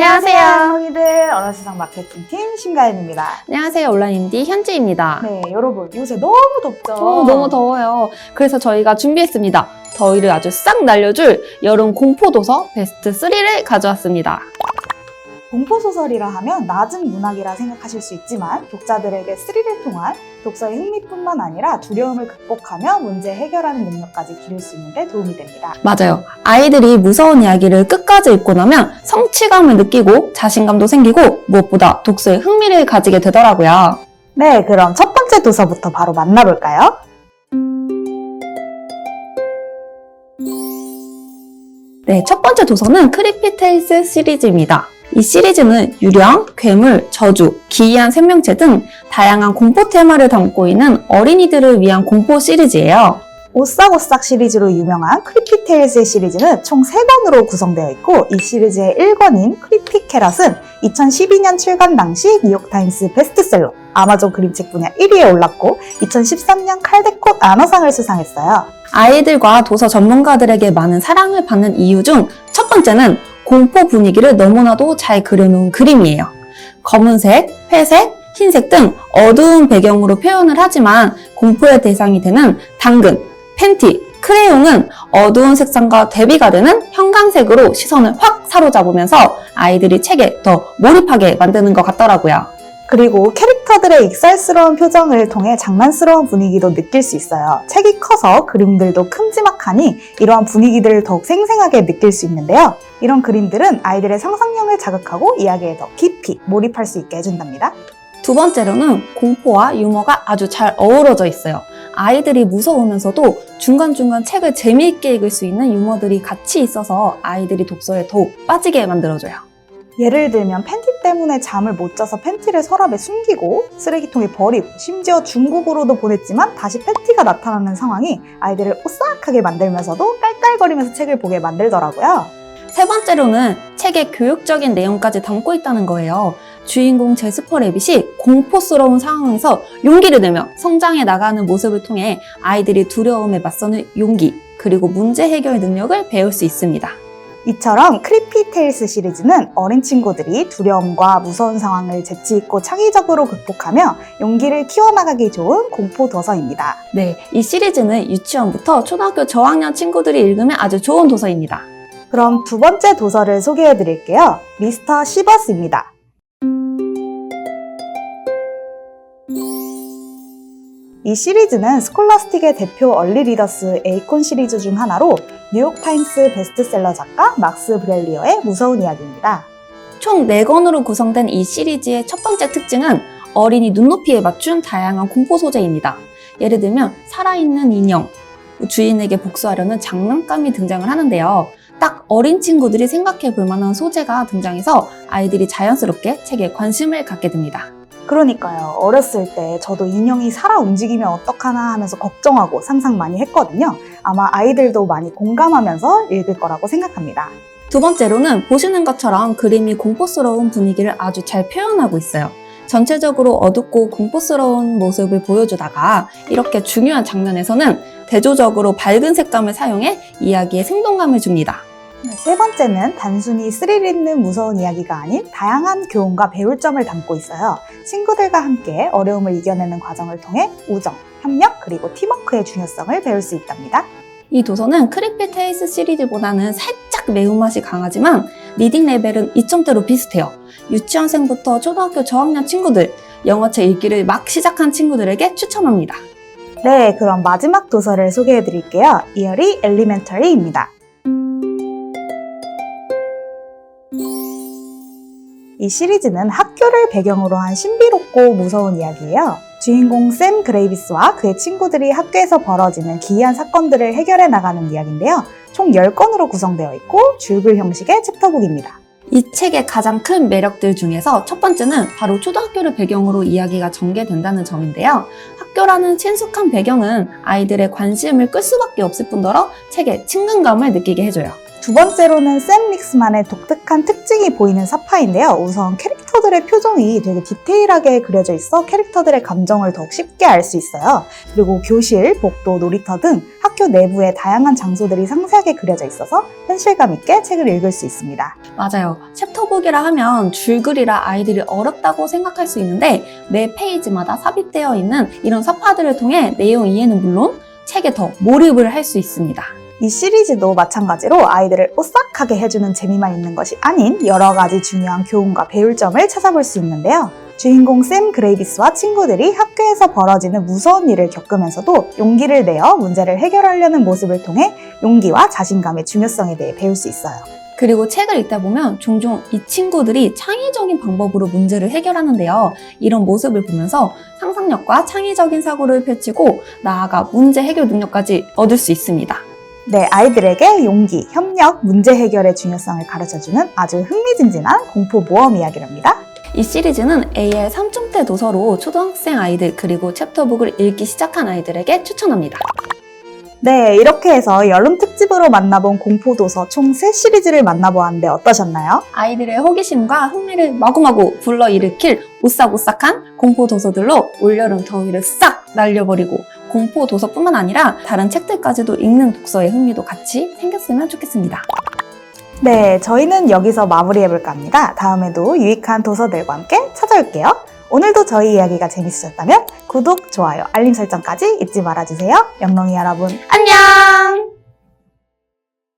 안녕하세요. 성희들 언어세상 마케팅팀 신가연입니다. 안녕하세요. 온라인 인디 현지입니다. 네, 여러분 요새 너무 덥죠? 어, 너무 더워요. 그래서 저희가 준비했습니다. 더위를 아주 싹 날려줄 여름 공포도서 베스트 3를 가져왔습니다. 공포소설이라 하면 낮은 문학이라 생각하실 수 있지만 독자들에게 스릴을 통한 독서의 흥미뿐만 아니라 두려움을 극복하며 문제 해결하는 능력까지 기를 수 있는데 도움이 됩니다. 맞아요. 아이들이 무서운 이야기를 끝까지 읽고 나면 성취감을 느끼고 자신감도 생기고 무엇보다 독서에 흥미를 가지게 되더라고요. 네, 그럼 첫 번째 도서부터 바로 만나볼까요? 네, 첫 번째 도서는 크리피 테일스 시리즈입니다. 이 시리즈는 유령, 괴물, 저주, 기이한 생명체 등 다양한 공포 테마를 담고 있는 어린이들을 위한 공포 시리즈예요. 오싹오싹 시리즈로 유명한 크리피 테일즈 시리즈는 총 3권으로 구성되어 있고 이 시리즈의 1권인 크리피 캐럿은 2012년 출간 당시 뉴욕타임스 베스트셀러 아마존 그림책 분야 1위에 올랐고 2013년 칼데콧 아너상을 수상했어요. 아이들과 도서 전문가들에게 많은 사랑을 받는 이유 중 첫 번째는 공포 분위기를 너무나도 잘 그려놓은 그림이에요. 검은색, 회색, 흰색 등 어두운 배경으로 표현을 하지만 공포의 대상이 되는 당근, 팬티, 크레용은 어두운 색상과 대비가 되는 형광색으로 시선을 확 사로잡으면서 아이들이 책에 더 몰입하게 만드는 것 같더라고요. 그리고 캐릭터들의 익살스러운 표정을 통해 장난스러운 분위기도 느낄 수 있어요. 책이 커서 그림들도 큼지막하니 이러한 분위기들을 더욱 생생하게 느낄 수 있는데요. 이런 그림들은 아이들의 상상력을 자극하고 이야기에 더 깊이 몰입할 수 있게 해준답니다. 두 번째로는 공포와 유머가 아주 잘 어우러져 있어요. 아이들이 무서우면서도 중간중간 책을 재미있게 읽을 수 있는 유머들이 같이 있어서 아이들이 독서에 더욱 빠지게 만들어줘요. 예를 들면 팬티 때문에 잠을 못 자서 팬티를 서랍에 숨기고 쓰레기통에 버리고 심지어 중국으로도 보냈지만 다시 팬티가 나타나는 상황이 아이들을 오싹하게 만들면서도 깔깔거리면서 책을 보게 만들더라고요. 세 번째로는 책의 교육적인 내용까지 담고 있다는 거예요. 주인공 제스퍼 레빗이 공포스러운 상황에서 용기를 내며 성장해 나가는 모습을 통해 아이들이 두려움에 맞서는 용기, 그리고 문제 해결 능력을 배울 수 있습니다. 이처럼 크리피 테일스 시리즈는 어린 친구들이 두려움과 무서운 상황을 재치있고 창의적으로 극복하며 용기를 키워나가기 좋은 공포 도서입니다. 네, 이 시리즈는 유치원부터 초등학교 저학년 친구들이 읽으면 아주 좋은 도서입니다. 그럼 두 번째 도서를 소개해 드릴게요. 미스터 시버스입니다. 이 시리즈는 스콜라스틱의 대표 얼리 리더스 에이콘 시리즈 중 하나로 뉴욕타임스 베스트셀러 작가 막스 브렐리어의 무서운 이야기입니다. 총 4권으로 구성된 이 시리즈의 첫 번째 특징은 어린이 눈높이에 맞춘 다양한 공포 소재입니다. 예를 들면 살아있는 인형, 주인에게 복수하려는 장난감이 등장을 하는데요. 딱 어린 친구들이 생각해 볼 만한 소재가 등장해서 아이들이 자연스럽게 책에 관심을 갖게 됩니다. 그러니까요. 어렸을 때 저도 인형이 살아 움직이면 어떡하나 하면서 걱정하고 상상 많이 했거든요. 아마 아이들도 많이 공감하면서 읽을 거라고 생각합니다. 두 번째로는 보시는 것처럼 그림이 공포스러운 분위기를 아주 잘 표현하고 있어요. 전체적으로 어둡고 공포스러운 모습을 보여주다가 이렇게 중요한 장면에서는 대조적으로 밝은 색감을 사용해 이야기에 생동감을 줍니다. 세 번째는 단순히 스릴 있는 무서운 이야기가 아닌 다양한 교훈과 배울 점을 담고 있어요. 친구들과 함께 어려움을 이겨내는 과정을 통해 우정, 협력, 그리고 팀워크의 중요성을 배울 수 있답니다. 이 도서는 크리피 테이스 시리즈보다는 살짝 매운맛이 강하지만 리딩 레벨은 2점대로 비슷해요. 유치원생부터 초등학교 저학년 친구들, 영어책 읽기를 막 시작한 친구들에게 추천합니다. 네, 그럼 마지막 도서를 소개해 드릴게요. 이어리 엘리멘터리입니다. 이 시리즈는 학교를 배경으로 한 신비롭고 무서운 이야기예요. 주인공 샘 그레이비스와 그의 친구들이 학교에서 벌어지는 기이한 사건들을 해결해 나가는 이야기인데요. 총 10권으로 구성되어 있고 줄글 형식의 챕터북입니다. 이 책의 가장 큰 매력들 중에서 첫 번째는 바로 초등학교를 배경으로 이야기가 전개된다는 점인데요. 학교라는 친숙한 배경은 아이들의 관심을 끌 수밖에 없을 뿐더러 책의 친근감을 느끼게 해줘요. 두 번째로는 샘 릭스만의 독특한 특징이 보이는 사파인데요. 우선 캐릭터들의 표정이 되게 디테일하게 그려져 있어 캐릭터들의 감정을 더욱 쉽게 알 수 있어요. 그리고 교실, 복도, 놀이터 등 학교 내부에 다양한 장소들이 상세하게 그려져 있어서 현실감 있게 책을 읽을 수 있습니다. 맞아요. 챕터북이라 하면 줄글이라 아이들이 어렵다고 생각할 수 있는데 매 페이지마다 삽입되어 있는 이런 서파들을 통해 내용 이해는 물론 책에 더 몰입을 할 수 있습니다. 이 시리즈도 마찬가지로 아이들을 오싹하게 해주는 재미만 있는 것이 아닌 여러 가지 중요한 교훈과 배울 점을 찾아볼 수 있는데요. 주인공 샘 그레이비스와 친구들이 학교에서 벌어지는 무서운 일을 겪으면서도 용기를 내어 문제를 해결하려는 모습을 통해 용기와 자신감의 중요성에 대해 배울 수 있어요. 그리고 책을 읽다 보면 종종 이 친구들이 창의적인 방법으로 문제를 해결하는데요. 이런 모습을 보면서 상상력과 창의적인 사고를 펼치고 나아가 문제 해결 능력까지 얻을 수 있습니다. 네, 아이들에게 용기, 협력, 문제 해결의 중요성을 가르쳐주는 아주 흥미진진한 공포 모험 이야기랍니다. 이 시리즈는 AR 3중대 도서로 초등학생 아이들 그리고 챕터북을 읽기 시작한 아이들에게 추천합니다. 네, 이렇게 해서 여름 특집으로 만나본 공포도서 총 3시리즈를 만나보았는데 어떠셨나요? 아이들의 호기심과 흥미를 마구마구 불러일으킬 오싹오싹한 공포 도서들로 올여름 더위를 싹 날려버리고 공포 도서뿐만 아니라 다른 책들까지도 읽는 독서의 흥미도 같이 생겼으면 좋겠습니다. 네, 저희는 여기서 마무리해볼까 합니다. 다음에도 유익한 도서들과 함께 찾아올게요. 오늘도 저희 이야기가 재밌으셨다면 구독, 좋아요, 알림 설정까지 잊지 말아주세요. 영롱이 여러분, 안녕!